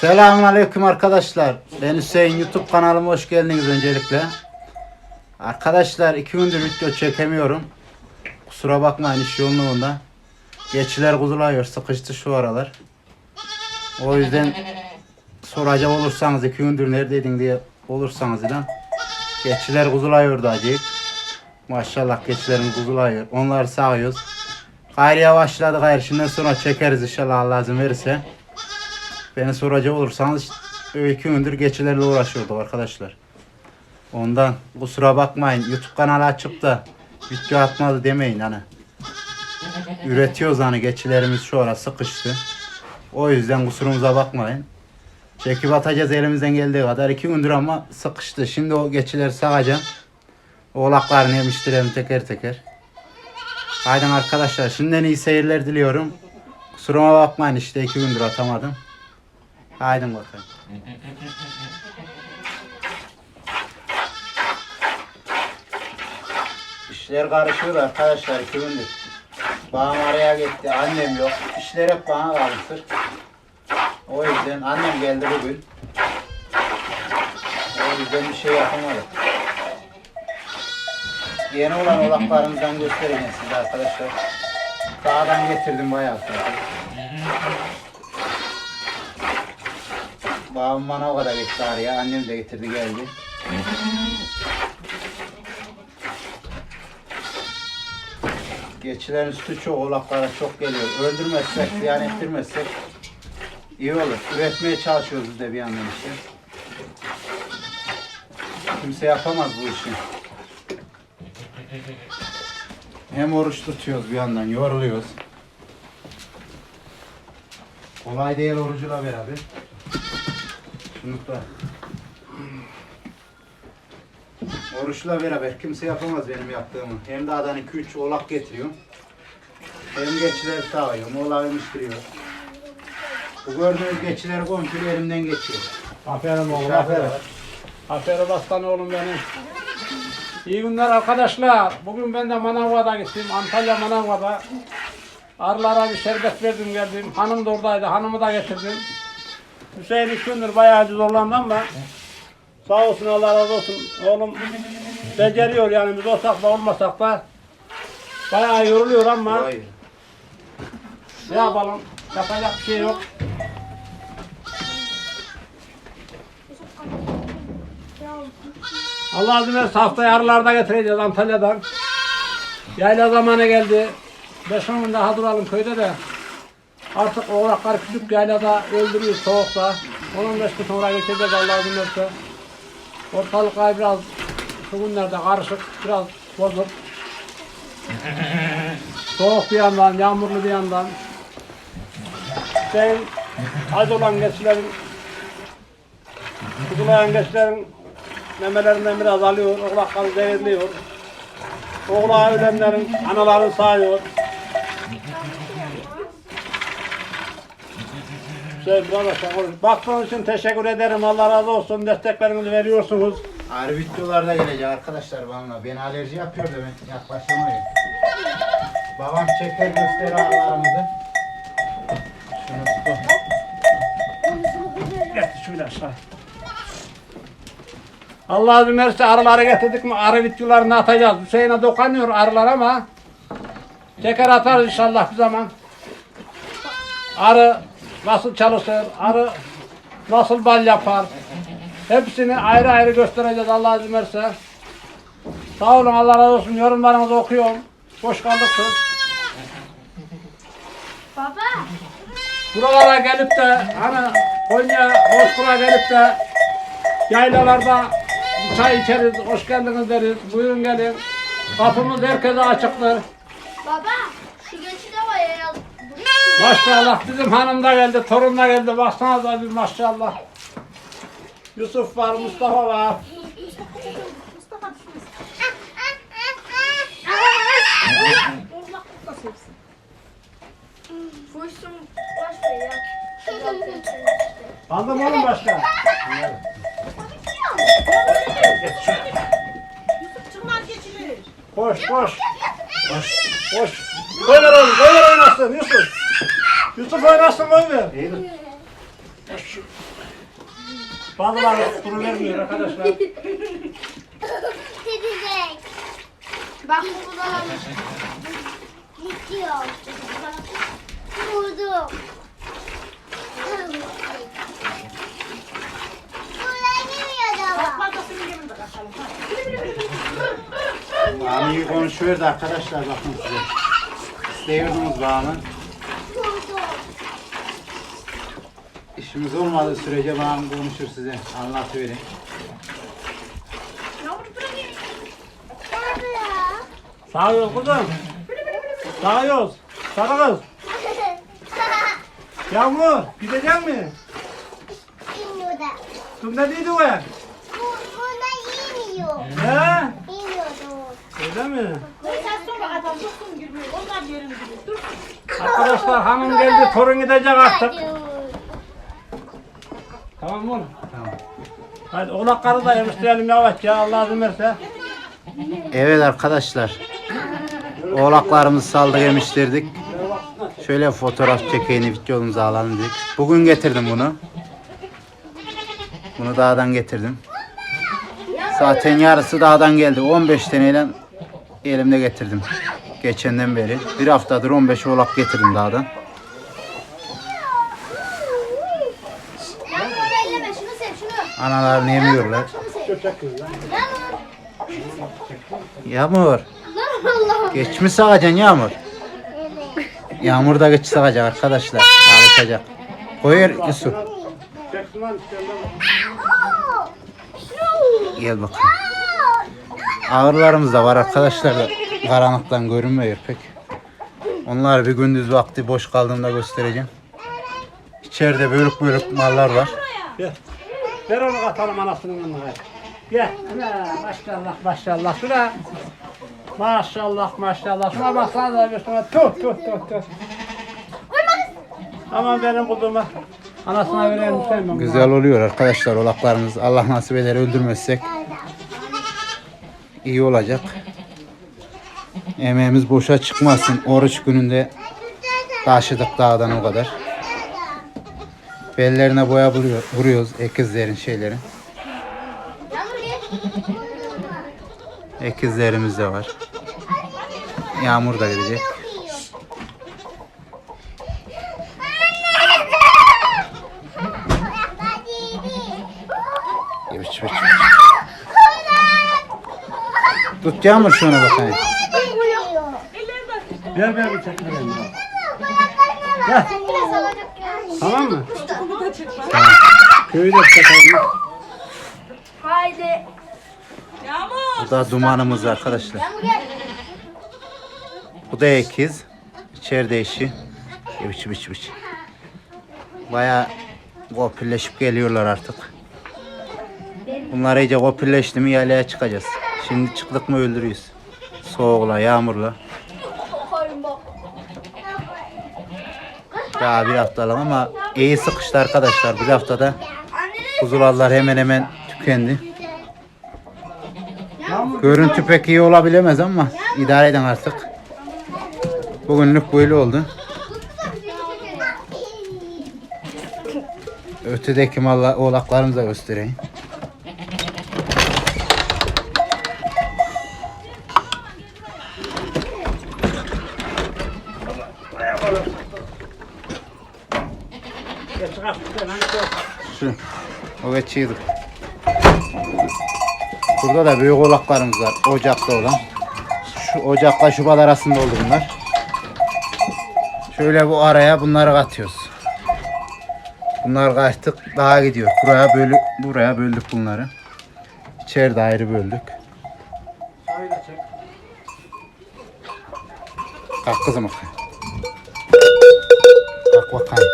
Selamünaleyküm arkadaşlar. Ben Hüseyin YouTube kanalıma hoş geldiniz öncelikle. Arkadaşlar iki gündür video çekemiyorum. Kusura bakmayın iş yoğunluğunda. Geçiler kuzulayıyor sıkıştı şu aralar. O yüzden soracak olursanız iki gündür neredeydin diye olursanız ilan. Geçiler kuzulayıyordu acayip. Maşallah geçilerin kuzulayıyor. Onları sağıyoruz. Gayrı yavaşladı gayrı. Şimdiden sonra çekeriz inşallah Allah izin verirse. Beni soracak olursanız iki gündür geçilerle uğraşıyorduk arkadaşlar. Ondan kusura bakmayın. YouTube kanalı açıp da video atmadı demeyin hani. Üretiyoruz hani geçilerimiz şu ara sıkıştı. O yüzden kusurumuza bakmayın. Çekip atacağız elimizden geldiği kadar. iki gündür ama sıkıştı. Şimdi o geçileri sağacağım. Oğlaklarını yemiştirelim teker teker. Haydi arkadaşlar şimdiden iyi seyirler diliyorum. Kusuruma bakmayın işte iki gündür atamadım. Haydi bakalım. İşler karışıyor arkadaşlar iki gündür. Babam araya gitti, annem yok. İşler hep bana karışır. O yüzden annem geldi bugün. O yüzden bir şey yapamadık. Yeni olan olaklarımızdan göstereyim size arkadaşlar. Dağdan getirdim bayağı sonra. Babam bana o kadar gitti araya. Annem de getirdi geldi. Geçilerin sütü çok, oğlaklara çok geliyor. Öldürmezsek, ziyan ettirmezsek iyi olur. Üretmeye çalışıyoruz biz de bir yandan işte. Kimse yapamaz bu işi. Hem oruç tutuyoruz bir yandan, yoruluyoruz. Kolay değil orucuyla beraber. Da. Oruçla beraber kimse yapamaz benim yaptığımı. Hem dağdan 2-3 oğlak getiriyorum. Hem geçiler sağıyorum, oğlağı yemiştiriyor. Bu gördüğünüz geçileri komple elimden geçiyor. Aferin oğlum, aferin. var. Aferin aslan oğlum benim. İyi günler arkadaşlar. Bugün ben de Manavga'da gittim. Antalya Manavga'da. Arılara bir şerbet verdim geldim. Hanım da oradaydı. Hanımı da getirdim. Hüseyin üç gündür bayağı zorlandı ama sağ olsun Allah razı olsun. Oğlum beceriyor yani biz olsak da olmasak da bayağı yoruluyor ama Hayır. ne yapalım? Yapacak bir şey yok. Allah izin verirse haftaya arılarda getireceğiz Antalya'dan. Yayla zamanı geldi. 5-10 gün daha duralım köyde de. Artık oğlaklar küçük yaylada öldürüyor soğukta. 10-15 gün sonra geçeceğiz Allah izin verirse. Ortalıklar biraz şu günlerde karışık, biraz bozuk. Soğuk bir yandan, yağmurlu bir yandan. Şey, az olan geçilerin, kuzulayan geçilerin memelerinden biraz alıyor, oğlakları zehirliyor. Oğlağı ölenlerin analarını sağıyor. Arkadaşlar, baktığınız için teşekkür ederim. Allah razı olsun. Desteklerinizi veriyorsunuz. Ağrı videolarda gelecek arkadaşlar bana. Ben alerji yapıyor da ben yaklaşamayayım. Babam çeker gösterir ağrılarımızı. Şunu tut. Getir şöyle aşağı. Allah izin verirse arıları getirdik mi arı videolarını atacağız. Hüseyin'e dokanıyor arılar ama çeker atarız inşallah bir zaman. Arı nasıl çalışır, arı nasıl bal yapar. Hepsini ayrı ayrı göstereceğiz Allah izin verirse. Sağ olun Allah razı olsun yorumlarınızı okuyorum. Hoş kaldık siz. Baba, Buralara gelip de hani Konya, Bozkır'a gelip de yaylalarda çay içeriz, hoş geldiniz deriz. Buyurun gelin. Kapımız herkese açıktır. baba, Maşallah bizim hanım da geldi, torun da geldi. Baksana da bir maşallah. Yusuf var, Mustafa var. Ya. Anladın mı oğlum başka? Çıkmaz geçilir. Koş, koş. Koş. Koş. Koy ver oğlum, koy ver oynasın Yusuf. Yusuf oynasın koy ver. İyi mi? Koş. Bazıları kuru vermiyor arkadaşlar. Gidecek. Bak bu budalamış. Gidiyor. Vurdu. Bağımı iyi konuşuyordu arkadaşlar bakın size. İstiyordunuz bağımı. İşimiz olmadığı sürece bağım konuşur size. Anlatıvereyim. Sağ ol kızım. Sağ ol. Sarı kız. Yağmur gidecek mi? Dur ne dedi o? He? Öyle mi? Sen sonra adam soksun girmiyor. Onlar yerini bilir. Dur. Arkadaşlar hanım geldi torun gidecek artık. Tamam mı oğlum? Tamam. Hadi oğlakları da yemiştirelim yavaş ya Allah izin verirse. Evet arkadaşlar. Oğlaklarımızı saldık yemiştirdik. Şöyle fotoğraf çekeyim videomuza alalım dedik. Bugün getirdim bunu. Bunu dağdan getirdim. Zaten yarısı dağdan geldi. 15 taneyle elimde getirdim. Geçenden beri. Bir haftadır 15 oğlak getirdim dağdan. Analarını yemiyorlar. Yağmur. Yağmur. Allah'ım. Geç mi sağacaksın Yağmur? Yağmur da geç sağacak arkadaşlar. Alışacak. Koyur Yusuf. Gel bakalım. Ağırlarımız da var arkadaşlar da karanlıktan görünmüyor pek. Onları bir gündüz vakti boş kaldığımda göstereceğim. İçeride bölük bölük mallar var. Gel. Ver onu katalım anasının yanına. Gel. Ana, maşallah maşallah. Şuna. Maşallah maşallah. Şuna baksana da bir şuna. Tuh tuh tuh tuh. Ama benim kuzuma. Anasına verelim. Güzel oluyor arkadaşlar olaklarımız. Allah nasip eder öldürmezsek iyi olacak. Emeğimiz boşa çıkmasın. Oruç gününde taşıdık dağdan o kadar. Bellerine boya buluyor, vuruyoruz ekizlerin gel. Ekizlerimiz de var. Yağmur da gidecek. Tut Yağmur şuna bakayım. Ver ver benim. Gel. Tamam mı? Tamam. Köyü de çekelim. Haydi. Bu da dumanımız arkadaşlar. Bu da ekiz. İçeride eşi. Biç biç biç. Baya kopilleşip geliyorlar artık. Bunlar iyice kopilleşti mi yaylaya çıkacağız. Şimdi çıktık mı öldürüyoruz. Soğukla, yağmurla. Daha bir haftalık ama iyi sıkıştı arkadaşlar. Bir haftada kuzularlar hemen hemen tükendi. Görüntü pek iyi olabilemez ama idare edin artık. Bugünlük böyle oldu. Ötedeki malla, oğlaklarımızı da göstereyim. Gel çıkar. Gel hani gel. Şu, o geçiydi. Burada da büyük oğlaklarımız var. Ocakta olan. Şu ocakla şubat arasında oldu bunlar. Şöyle bu araya bunları katıyoruz. Bunlar kaçtık daha gidiyor. Buraya bölü buraya böldük bunları. İçeride ayrı böldük. Kalk kızım bakayım. Kalk bakayım.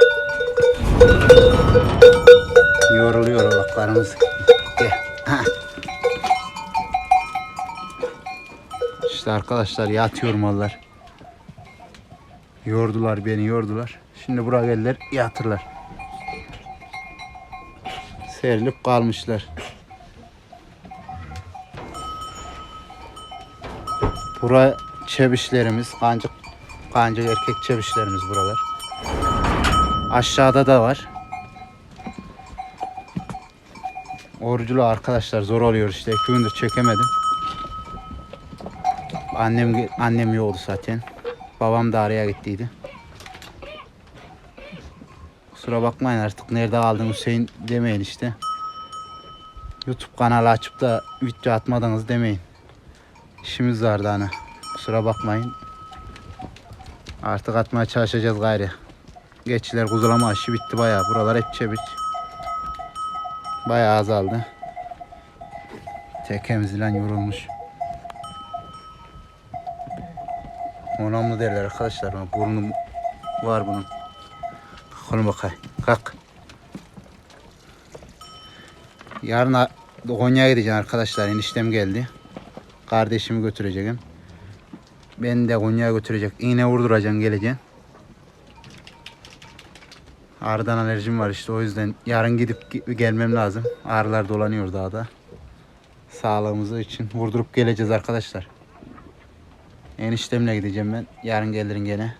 Ha. İşte arkadaşlar yatıyor mallar. Yordular beni yordular. Şimdi buraya geldiler yatırlar. Serilip kalmışlar. Bura çebişlerimiz, kancık, kancık erkek çebişlerimiz buralar. Aşağıda da var. Oruculu arkadaşlar zor oluyor işte. İki gündür çekemedim. Annem annem yoktu zaten. Babam da araya gittiydi. Kusura bakmayın artık nerede kaldın Hüseyin demeyin işte. YouTube kanalı açıp da video atmadınız demeyin. İşimiz vardı hani. Kusura bakmayın. Artık atmaya çalışacağız gayrı. Geçiler kuzulama aşı bitti bayağı. Buralar hep çebiç. Bayağı azaldı. Tekemiz lan yorulmuş. Ona mı derler arkadaşlar? Burnu var bunun. Kalk bakayım. Kalk. Yarın Konya'ya gideceğim arkadaşlar. Eniştem geldi. Kardeşimi götüreceğim. Beni de Konya'ya götürecek. İğne vurduracağım geleceğim. Ağrıdan alerjim var işte o yüzden yarın gidip ge- gelmem lazım. Ağrılar dolanıyor dağda. Sağlığımız için vurdurup geleceğiz arkadaşlar. Eniştemle gideceğim ben. Yarın gelirim gene.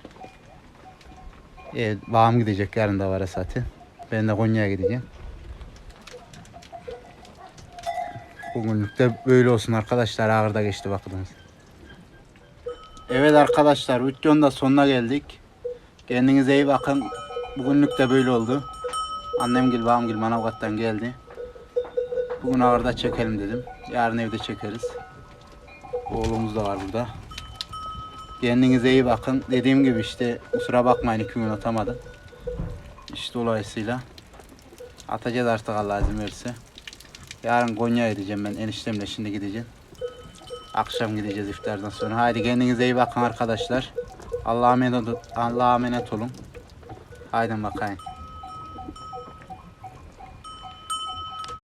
Evet, bağım gidecek yarın da var zaten. Ben de Konya'ya gideceğim. Bugünlük de böyle olsun arkadaşlar. Ağırda geçti vakitimiz. Evet arkadaşlar videonun da sonuna geldik. Kendinize iyi bakın. Bugünlük de böyle oldu. Annem gil babam gil Manavgat'tan geldi. Bugün ağırda çekelim dedim. Yarın evde çekeriz. Oğlumuz da var burada. Kendinize iyi bakın. Dediğim gibi işte kusura bakmayın iki gün atamadım. İşte dolayısıyla atacağız artık Allah izin verirse. Yarın Konya'ya gideceğim ben eniştemle şimdi gideceğim. Akşam gideceğiz iftardan sonra. Haydi kendinize iyi bakın arkadaşlar. Allah'a emanet, Allah'a emanet olun. Haydi bakayım.